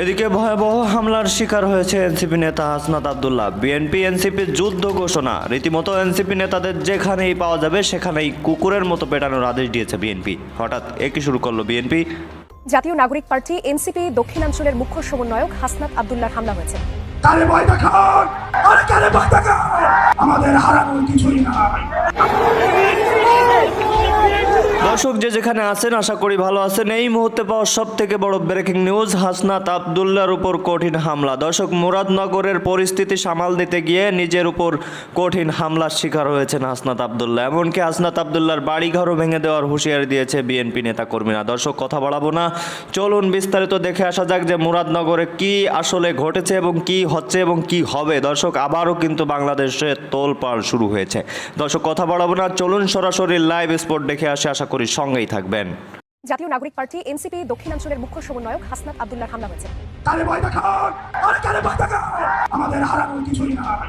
এদিকে ভয়াবহ হামলার শিকার হয়েছে এনসিপি নেতা হাসনাত আবদুল্লাহ। বিএনপি এনসিপির যুদ্ধ ঘোষণা। রীতিমতো এনসিপি নেতাদের যেখানেই পাওয়া যাবে সেখানেই কুকুরের মতো পেটানোর আদেশ দিয়েছে বিএনপি। হঠাৎ একই শুরু করল বিএনপি। জাতীয় নাগরিক পার্টি এনসিপি দক্ষিণাঞ্চলের মুখ্য সমন্বয়ক হাসনাত আবদুল্লাহর হামলা হয়েছে। কারে ভয় দেখান? আরে কারে ভয় দেখান? আমাদের হারানোর কিছুই নাই। দর্শক যে যেখানে আছেন, আশা করি ভালো আছেন। এই মুহূর্তে পাওয়া সব থেকে বড় ব্রেকিং নিউজ হাসনাত আবদুল্লার উপর কঠিন হামলা। দর্শক, মুরাদনগরের পরিস্থিতি সামাল দিতে গিয়ে নিজের উপর কঠিন হামলার শিকার হয়েছেন হাসনাত আবদুল্লাহ। এমনকি হাসনাত আবদুল্লার বাড়িঘরও ভেঙে দেওয়ার হুঁশিয়ারি দিয়েছে বিএনপি নেতাকর্মীরা। দর্শক, কথা বাড়াবো না। চলুন বিস্তারিত দেখে আসা যাক যে মুরাদনগরে কি আসলে ঘটেছে এবং কি হচ্ছে এবং কি হবে। দর্শক, আবারও কিন্তু বাংলাদেশে তোলপাড় শুরু হয়েছে। দর্শক, কথা বাড়াবো না। চলুন সরাসরি লাইভ স্পোর্ট দেখে আসে। আশা করি সঙ্গেই থাকবেন। জাতীয় নাগরিক পার্টি এনসিপি দক্ষিণাঞ্চলের মুখ্য সমন্বয়ক হাসনাত আব্দুল্লাহ হামলা হয়েছে। আমাদের হারানোর কিছুই নাই।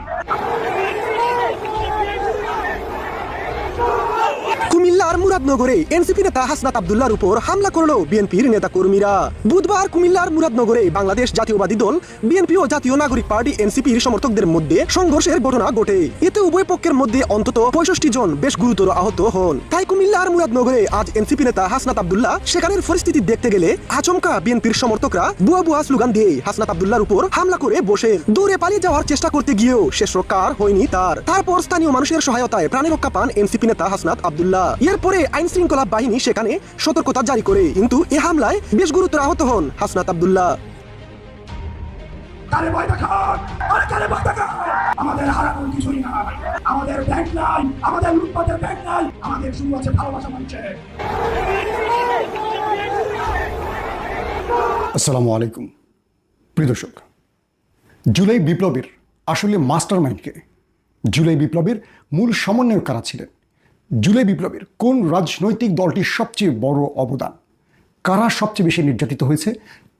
কুমিল্লার মুরাদনগরে এনসিপি নেতা হাসনাত আবদুল্লার উপর হামলা করল বিএনপির নেতা কর্মীরা বুধবার কুমিল্লার মুরাদনগরে বাংলাদেশ জাতীয়বাদী দল, বিএনপি ও জাতীয় নাগরিক পার্টি এনসিপির সমর্থকদের মধ্যে সংঘর্ষের ঘটনা ঘটে। এতে উভয় পক্ষের মধ্যে অন্তত পঁয়ষট্টি জন বেশ গুরুতর আহত হন। তাই কুমিল্লার মুরাদনগরে আজ এনসিপি নেতা হাসনাত আবদুল্লাহ সেখানের পরিস্থিতি দেখতে গেলে আচমকা বিএনপির সমর্থকরা বুয়া বুয়া স্লোগান দিয়ে হাসনাত আবদুল্লার উপর হামলা করে বসে দূরে পালিয়ে যাওয়ার চেষ্টা করতে গিয়েও শেষ রক্ষা হয়নি তার। তারপর স্থানীয় মানুষের সহায়তায় প্রাণে রক্ষা পান এনসিপি নেতা হাসনাত আবদুল্লাহ। এরপরে আইন শৃঙ্খলা বাহিনী সেখানে সতর্কতা জারি করে কিন্তু এ হামলায় বেশ গুরুতর আহত হন হাসনাত আবদুল্লাহ। কারে ভয় দেখান? আরে কারে ভয় দেখান? আমাদের হারানোর কিছুই নাই আমাদের ব্যাংক নাই আমাদের লুটপাটের ব্যাংক নাই আমাদের শুরু আছে ভালোবাসা মানুষের আসসালামু আলাইকুম। প্রিয় দর্শক জুলাই বিপ্লবের আসলে মাস্টার মাইন্ডকে জুলাই বিপ্লবের মূল সমন্বয় কারা ছিলেন। জুলাই বিপ্লবের কোন রাজনৈতিক দলটির সবচেয়ে বড় অবদান? কারা সবচেয়ে বেশি নির্যাতিত হয়েছে?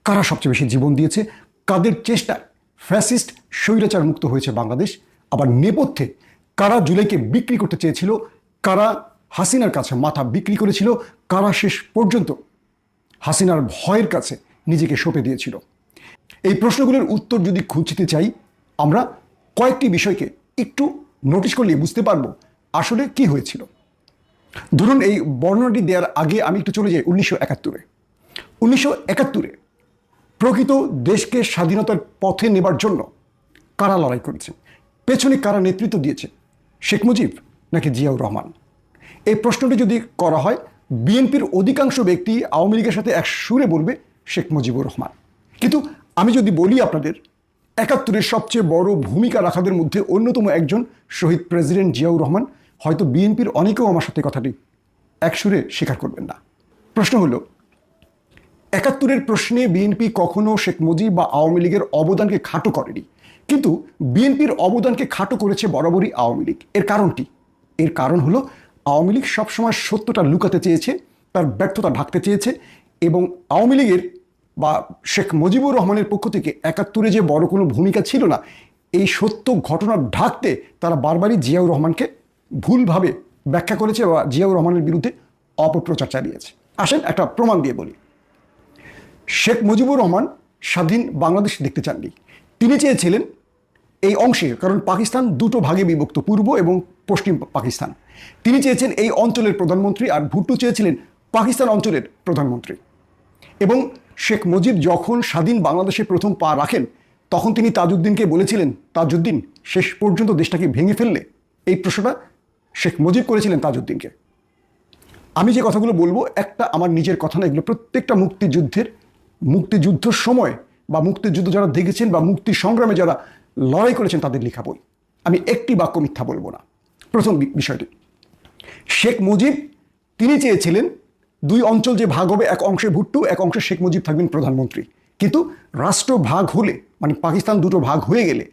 কারা সবচেয়ে বেশি জীবন দিয়েছে? কাদের চেষ্টায় ফ্যাসিস্ট স্বৈরাচার মুক্ত হয়েছে বাংলাদেশ? আবার নেপথ্যে কারা জুলাইকে বিক্রি করতে চেয়েছিল? কারা হাসিনার কাছে মাথা বিক্রি করেছিল? কারা শেষ পর্যন্ত হাসিনার ভয়ের কাছে নিজেকে সঁপে দিয়েছিল? এই প্রশ্নগুলোর উত্তর যদি খুঁজতে চাই, আমরা কয়েকটি বিষয়কে একটু নোটিশ করলে বুঝতে পারব আসলে কি হয়েছিল। ধরুন এই বর্ণনাটি দেওয়ার আগে আমি একটু চলে যাই উনিশশো একাত্তরে। উনিশশো একাত্তরে প্রকৃত দেশকে স্বাধীনতার পথে নেবার জন্য কারা লড়াই করেছে? পেছনে কারা নেতৃত্ব দিয়েছে? শেখ মুজিব নাকি জিয়াউর রহমান? এই প্রশ্নটি যদি করা হয়, বিএনপির অধিকাংশ ব্যক্তি আওয়ামী লীগের সাথে এক সুরে বলবে শেখ মুজিবুর রহমান। কিন্তু আমি যদি বলি আপনাদের, একাত্তরের সবচেয়ে বড় ভূমিকা রাখাদের মধ্যে অন্যতম একজন শহীদ প্রেসিডেন্ট জিয়াউর রহমান হয়তো বিএনপির অনেকেও আমার সাথে কথাটি এক সুরে স্বীকার করবেন না। প্রশ্ন হলো, একাত্তরের প্রশ্নে বিএনপি কখনো শেখ মুজিব বা আওয়ামী লীগের অবদানকে খাটো করেনি। কিন্তু বিএনপির অবদানকে খাটো করেছে বরাবরই আওয়ামী লীগ। এর কারণটি? এর কারণ হলো, আওয়ামী লীগ সবসময় সত্যটা লুকাতে চেয়েছে, তার ব্যর্থতা ঢাকতে চেয়েছে এবং আওয়ামী লীগের বা শেখ মুজিবুর রহমানের পক্ষ থেকে একাত্তরে যে বড় কোনো ভূমিকা ছিল না, এই সত্য ঘটনা ঢাকতে তারা বারবারই জিয়াউর রহমানকে ভুলভাবে ব্যাখ্যা করেছে বা জিয়াউর রহমানের বিরুদ্ধে অপপ্রচার চালিয়েছে। আসেন একটা প্রমাণ দিয়ে বলি। শেখ মুজিবুর রহমান স্বাধীন বাংলাদেশ দেখতে চাননি। তিনি চেয়েছিলেন এই অংশে, কারণ পাকিস্তান দুটো ভাগে বিভক্ত, পূর্ব এবং পশ্চিম পাকিস্তান। তিনি চেয়েছেন এই অঞ্চলের প্রধানমন্ত্রী আর ভুট্টো চেয়েছিলেন পাকিস্তান অঞ্চলের প্রধানমন্ত্রী। এবং শেখ মুজিব যখন স্বাধীন বাংলাদেশে প্রথম পা রাখেন, তখন তিনি তাজউদ্দিনকে বলেছিলেন, তাজউদ্দিন, শেষ পর্যন্ত দেশটাকে ভেঙে ফেললে? এই প্রশ্নটা শেখ মুজিব করেছিলেন তাজউদ্দিনকে। আমি যে কথাগুলো বলব, একটা আমার নিজের কথা না, এগুলো প্রত্যেকটা মুক্তিযুদ্ধের মুক্তিযুদ্ধের সময় বা মুক্তিযুদ্ধ যারা দেখেছেন বা মুক্তি সংগ্রামে যারা লড়াই করেছেন তাদের লেখা বই। আমি একটি বাক্য মিথ্যা বলব না। প্রথম বিষয়টি। শেখ মুজিব, তিনি চেয়েছিলেন দুই অঞ্চল যে ভাগ হবে, এক অংশে ভুট্টু, এক অংশে শেখ মুজিব থাকবেন প্রধানমন্ত্রী। কিন্তু রাষ্ট্র ভাগ হলে মানে পাকিস্তান দুটো ভাগ হয়ে গেলে,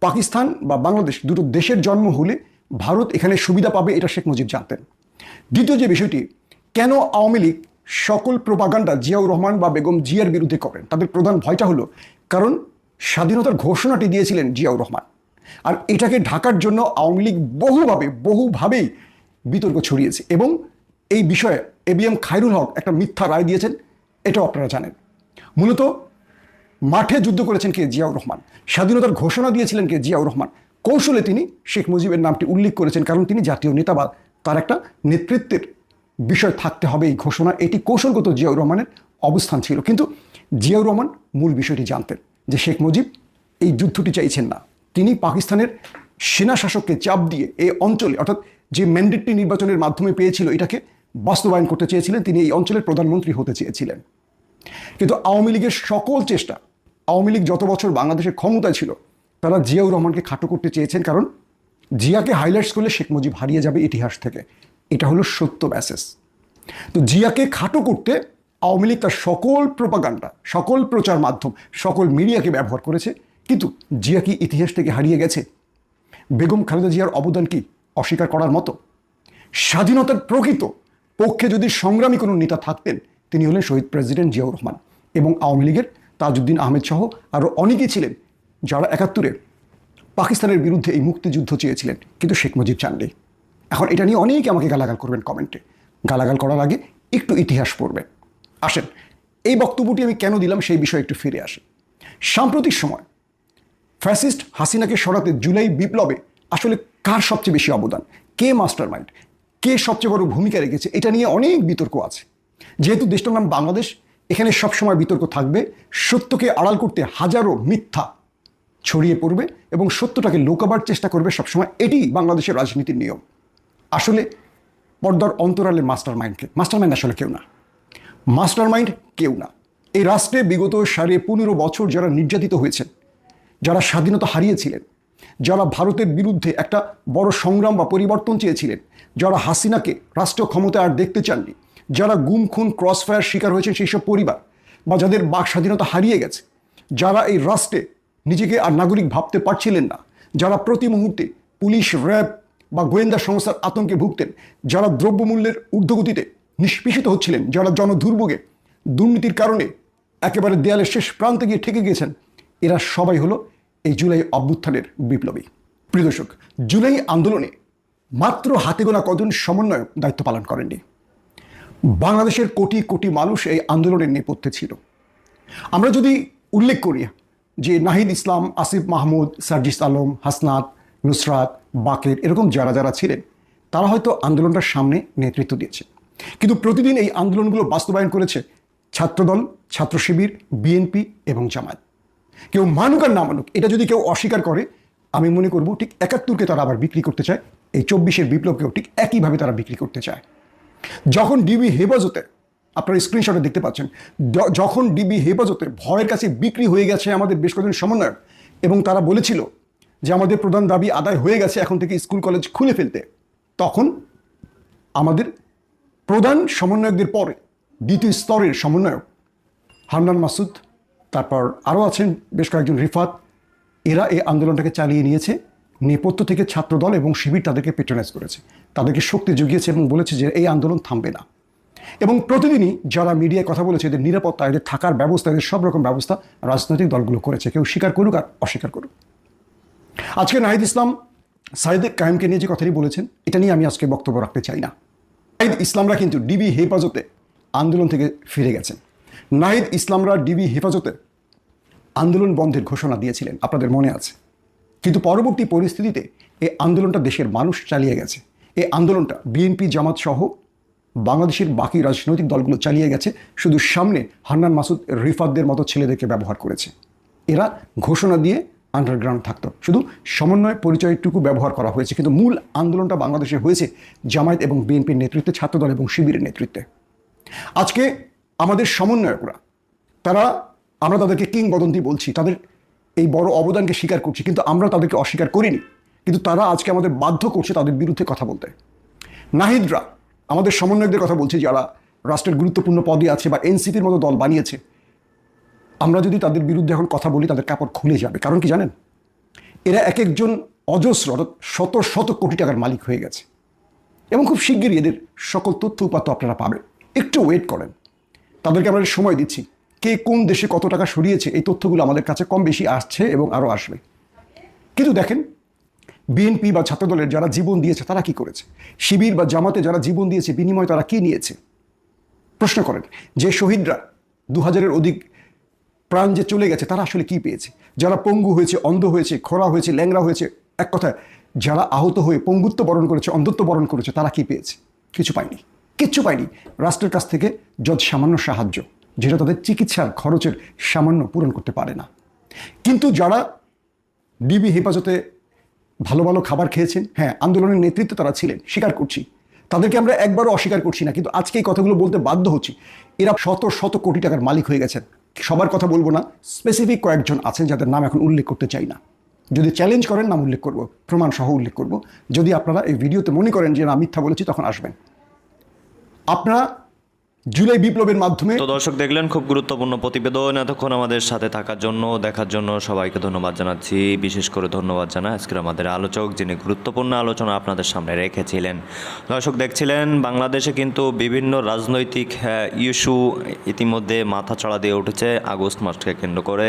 পাকিস্তান বা বাংলাদেশ দুটো দেশের জন্ম হলে ভারত এখানে সুবিধা পাবে এটা শেখ মুজিব জানতেন। দ্বিতীয় যে বিষয়টি, কেন আওয়ামী লীগ সকল প্রপাগান্ডা জিয়াউর রহমান বা বেগম জিয়ার বিরুদ্ধে করেন? তাদের প্রধান ভয়টা হলো, কারণ স্বাধীনতার ঘোষণাটি দিয়েছিলেন জিয়াউর রহমান। আর এটাকে ঢাকার জন্য আওয়ামী লীগ বহুভাবে, বহুভাবেই বিতর্ক ছড়িয়েছে এবং এই বিষয়ে এবিএম খায়রুল হক একটা মিথ্যা রায় দিয়েছেন, এটাও আপনারা জানেন। মূলত মাঠে যুদ্ধ করেছেন কে? জিয়াউর রহমান। স্বাধীনতার ঘোষণা দিয়েছিলেন কে? জিয়াউর রহমান। কৌশলে তিনি শেখ মুজিবের নামটি উল্লেখ করেছেন, কারণ তিনি জাতীয় নেতা বা তার একটা নেতৃত্বের বিষয় থাকতে হবে এই ঘোষণা। এটি কৌশলগত জিয়াউর রহমানের অবস্থান ছিল। কিন্তু জিয়াউর রহমান মূল বিষয়টি জানতেন যে শেখ মুজিব এই যুদ্ধটি চাইছেন না। তিনি পাকিস্তানের সেনা শাসককে চাপ দিয়ে এই অঞ্চলে, অর্থাৎ যে ম্যান্ডেটটি নির্বাচনের মাধ্যমে পেয়েছিল, এটাকে বাস্তবায়ন করতে চেয়েছিলেন। তিনি এই অঞ্চলের প্রধানমন্ত্রী হতে চেয়েছিলেন। কিন্তু আওয়ামী লীগের সকল চেষ্টা, আওয়ামী লীগ যত বছর বাংলাদেশের ক্ষমতায় ছিল তারা জিয়াউর রহমানকে খাটো করতে চেয়েছেন, কারণ জিয়াকে হাইলাইটস করলে শেখ মুজিব হারিয়ে যাবে ইতিহাস থেকে। এটা হলো সত্য ব্যাসেস তো জিয়াকে খাটো করতে আওয়ামী লীগ তার সকল প্রপাগান্ডা সকল প্রচার মাধ্যম, সকল মিডিয়াকে ব্যবহার করেছে। কিন্তু জিয়া কি ইতিহাস থেকে হারিয়ে গেছে? বেগম খালেদা জিয়ার অবদান কি অস্বীকার করার মতো? স্বাধীনতার প্রকৃত পক্ষে যদি সংগ্রামী কোনো নেতা থাকতেন, তিনি হলেন শহীদ প্রেসিডেন্ট জিয়াউর রহমান এবং আওয়ামী লীগের তাজউদ্দিন আহমেদ সহ আরও অনেকেই ছিলেন যারা একাত্তরে পাকিস্তানের বিরুদ্ধে এই মুক্তিযুদ্ধ চেয়েছিলেন, কিন্তু শেখ মুজিব চাননি। এখন এটা নিয়ে অনেকে আমাকে গালাগাল করবেন কমেন্টে। গালাগাল করার আগে একটু ইতিহাস পড়বেন। আসেন, এই বক্তব্যটি আমি কেন দিলাম সেই বিষয়ে একটু ফিরে আসি। সাম্প্রতিক সময় ফ্যাসিস্ট হাসিনাকে সরাতে জুলাই বিপ্লবে আসলে কার সবচেয়ে বেশি অবদান? কে মাস্টার মাইন্ড কে সবচেয়ে বড় ভূমিকা রেখেছে? এটা নিয়ে অনেক বিতর্ক আছে। যেহেতু দেশটার নাম বাংলাদেশ, এখানে সবসময় বিতর্ক থাকবে সত্যকে আড়াল করতে হাজারো মিথ্যা ছড়িয়ে পড়বে এবং সত্যটাকে লোকাবার চেষ্টা করবে সবসময়, এটি বাংলাদেশের রাজনীতির নিয়ম। আসলে পর্দার অন্তরালে মাস্টার মাইন্ডকে মাস্টার মাইন্ড আসলে কেউ না। মাস্টার মাইন্ড কেউ না। এই রাষ্ট্রে বিগত সাড়ে পনেরো বছর যারা নির্যাতিত হয়েছেন, যারা স্বাধীনতা হারিয়েছিলেন, যারা ভারতের বিরুদ্ধে একটা বড় সংগ্রাম বা পরিবর্তন চেয়েছিলেন, যারা হাসিনাকে রাষ্ট্রীয় ক্ষমতা আর দেখতে চাননি, যারা গুম, খুন, ক্রসফায়ার শিকার হয়েছেন সেই সব পরিবার, বা যাদের বাক স্বাধীনতা হারিয়ে গেছে, যারা এই রাষ্ট্রে নিজেকে আর নাগরিক ভাবতে পারছিলেন না। যারা প্রতি মুহূর্তে পুলিশ, র্যাব বা গোয়েন্দা সংস্থার আতঙ্কে ভুগতেন, যারা দ্রব্যমূল্যের ঊর্ধ্বগতিতে নিষ্পেষিত হচ্ছিলেন, যারা জনদুর্ভোগে দুর্নীতির কারণে একেবারে দেয়ালের শেষ প্রান্তে গিয়ে ঠেকে গিয়েছেন, এরা সবাই হলো এই জুলাই অভ্যুত্থানের বিপ্লবী। প্রিয় দর্শক, জুলাই আন্দোলনে মাত্র হাতে গোনা কজন সমন্বয়ক দায়িত্ব পালন করেননি। বাংলাদেশের কোটি কোটি মানুষ এই আন্দোলনের নেপথ্যে ছিল। আমরা যদি উল্লেখ করি যে নাহিদ ইসলাম, আসিফ মাহমুদ, সার্জিস আলম, হাসনাত, নুসরাত, বাকের এরকম যারা যারা ছিলেন, তারা হয়তো আন্দোলনটার সামনে নেতৃত্ব দিয়েছে। কিন্তু প্রতিদিন এই আন্দোলনগুলো বাস্তবায়ন করেছে ছাত্রদল, ছাত্র শিবির বিএনপি এবং জামায়াত। কেউ মানুক আর না মানুক, এটা যদি কেউ অস্বীকার করে, আমি মনে করব ঠিক একাত্তরকে তারা আবার বিক্রি করতে চায়, এই চব্বিশের বিপ্লবকেও ঠিক একইভাবে তারা বিক্রি করতে চায়। যখন ডিবি হেফাজতে আপনারা স্ক্রিনশটে দেখতে পাচ্ছেন। যখন ডিবি হেফাজতে ভয়ের কাছে বিক্রি হয়ে গেছে আমাদের বেশ কয়েকজন সমন্বয়ক, এবং তারা বলেছিল যে আমাদের প্রধান দাবি আদায় হয়ে গেছে এখন থেকে স্কুল কলেজ খুলে ফেলতে। তখন আমাদের প্রধান সমন্বয়কদের পরে দ্বিতীয় স্তরের সমন্বয়ক হান্নান মাসুদ, তারপর আরও আছেন বেশ কয়েকজন রিফাত, এরা এই আন্দোলনটাকে চালিয়ে নিয়েছে, নেপথ্য থেকে ছাত্রদল এবং শিবির তাদেরকে পেট্রোনাইজ করেছে। তাদেরকে শক্তি জুগিয়েছে এবং বলেছে যে এই আন্দোলন থামবে না। এবং প্রতিদিনই যারা মিডিয়ায় কথা বলেছে, এদের নিরাপত্তা, এদের থাকার ব্যবস্থা, এদের সব রকম ব্যবস্থা রাজনৈতিক দলগুলো করেছে। কেউ স্বীকার করুক আর অস্বীকার করুক। আজকে নাহিদ ইসলাম সাইদে কায়েমকে নিয়ে যে কথাটি বলেছেন, এটা নিয়ে আমি আজকে বক্তব্য রাখতে চাই না। নাহিদ ইসলামরা কিন্তু ডিবি হেফাজতে আন্দোলন থেকে ফিরে গেছেন। নাহিদ ইসলামরা ডিবি হেফাজতে আন্দোলন বন্ধের ঘোষণা দিয়েছিলেন, আপনাদের মনে আছে। কিন্তু পরবর্তী পরিস্থিতিতে এই আন্দোলনটা দেশের মানুষ চালিয়ে গেছে। এই আন্দোলনটা বিএনপি জামাত সহ বাংলাদেশের বাকি রাজনৈতিক দলগুলো চালিয়ে গেছে। শুধু সামনে হান্নান মাসুদ রিফাতদের মতো ছেলেদেরকে ব্যবহার করেছে। এরা ঘোষণা দিয়ে আন্ডারগ্রাউন্ড থাকতো। শুধু সমন্বয় পরিচয়টুকু ব্যবহার করা হয়েছে। কিন্তু মূল আন্দোলনটা বাংলাদেশে হয়েছে জামায়াত এবং বিএনপির নেতৃত্বে, ছাত্রদল এবং শিবিরের নেতৃত্বে। আজকে আমাদের সমন্বয়করা, তারা, আমরা তাদেরকে কিংবদন্তি বলছি, তাদের এই বড় অবদানকে স্বীকার করছি, কিন্তু আমরা তাদেরকে অস্বীকার করিনি। কিন্তু তারা আজকে আমাদের বাধ্য করছে তাদের বিরুদ্ধে কথা বলতে। নাহিদরা আমাদের সমন্বয়কদের কথা বলছি যারা রাষ্ট্রের গুরুত্বপূর্ণ পদে আছে বা এনসিপির মতো দল বানিয়েছে, আমরা যদি তাদের বিরুদ্ধে এখন কথা বলি, তাদের কাপড় খুলে যাবে। কারণ কি জানেন? এরা এক একজন অজস্র শত শত কোটি টাকার মালিক হয়ে গেছে। এবং খুব শিগগিরই এদের সকল তথ্য উপাত্ত আপনারা পাবেন। একটু ওয়েট করেন। তাদেরকে আমরা সময় দিচ্ছি। কে কোন দেশে কত টাকা সরিয়েছে, এই তথ্যগুলো আমাদের কাছে কম বেশি আসছে এবং আরও আসবে। কিন্তু দেখেন বিএনপি বা ছাত্রদলের যারা জীবন দিয়েছে, তারা কি করেছে? শিবির বা জামাতে যারা জীবন দিয়েছে, বিনিময় তারা কি নিয়েছে? প্রশ্ন করেন, যে শহীদরা দু হাজারের অধিক প্রাণ যে চলে গেছে, তারা আসলে কি পেয়েছে? যারা পঙ্গু হয়েছে, অন্ধ হয়েছে খোরা হয়েছে ল্যাংরা হয়েছে, এক কথায়, যারা আহত হয়ে পঙ্গুত্ব বরণ করেছে, অন্ধত্ব বরণ করেছে, তারা কি পেয়েছে? কিছু পায়নি। কিচ্ছু পায়নি। রাষ্ট্রের কাছ থেকে যত সামান্য সাহায্য, যেটা তাদের চিকিৎসার খরচের সামান্য পূরণ করতে পারে না। কিন্তু যারা ডিবি হেফাজতে ভালো ভালো খাবার খেয়েছেন? হ্যাঁ আন্দোলনের নেতৃত্বে তারা ছিলেন, স্বীকার করছি। তাদেরকে আমরা একবারও অস্বীকার করছি না, কিন্তু আজকে এই কথাগুলো বলতে বাধ্য হচ্ছি। এরা শত শত কোটি টাকার মালিক হয়ে গেছেন। সবার কথা বলব না স্পেসিফিক কয়েকজন আছেন যাদের নাম এখন উল্লেখ করতে চাই না। যদি চ্যালেঞ্জ করেন, নাম উল্লেখ করব, প্রমাণ সহ উল্লেখ করব। যদি আপনারা এই ভিডিওতে মনে করেন যে না মিথ্যা বলেছি, তখন আসবেন। আপনারা জুলাই বিপ্লবের মাধ্যমে তো দর্শক দেখলেন, খুব গুরুত্বপূর্ণ প্রতিবেদন এতক্ষণ আমাদের সাথে থাকার জন্য, দেখার জন্য সবাইকে ধন্যবাদ জানাচ্ছি। বিশেষ করে ধন্যবাদ জানা আজকের আমাদের আলোচক, যিনি গুরুত্বপূর্ণ আলোচনা আপনাদের সামনে রেখেছিলেন। দর্শক দেখছিলেন, বাংলাদেশে কিন্তু বিভিন্ন রাজনৈতিক ইস্যু ইতিমধ্যে মাথা চড়া দিয়ে উঠেছে আগস্ট মাসকে কেন্দ্র করে।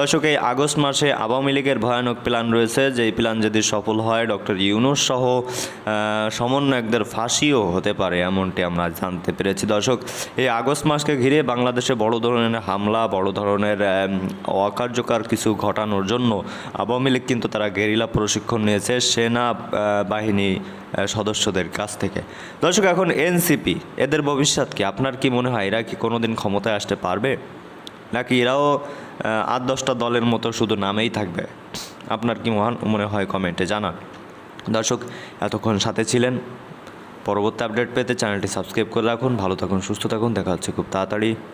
দর্শক, এই আগস্ট মাসে আওয়ামী লীগের ভয়ানক প্ল্যান রয়েছে। যেই প্ল্যান যদি সফল হয়, ডক্টর ইউনুস সহ সমন্বয়কদের ফাঁসিও হতে পারে, এমনটি আমরা জানতে পেরেছি। দর্শক এই আগস্ট মাসকে ঘিরে বাংলাদেশে বড় ধরনের হামলা, বড় ধরনের অকার্যকর কিছু ঘটানোর জন্য আওয়ামী লীগ কিন্তু তারা গেরিলা প্রশিক্ষণ নিয়েছে সেনা বাহিনী সদস্যদের কাছ থেকে। দর্শক, এখন এনসিপি, এদের ভবিষ্যৎ কি? আপনার কি মনে হয় এরা কি কোনোদিন ক্ষমতায় আসতে পারবে? নাকি এরাও আট দশটা দলের মতো শুধু নামেই থাকবে? আপনার কি মহান, মনে হয় কমেন্টে জানান। দর্শক, এতক্ষণ সাথে ছিলেন পরবর্তী আপডেট পেতে চ্যানেলটি সাবস্ক্রাইব করে রাখুন। ভালো থাকুন, সুস্থ থাকুন। দেখা হচ্ছে খুব তাড়াতাড়ি।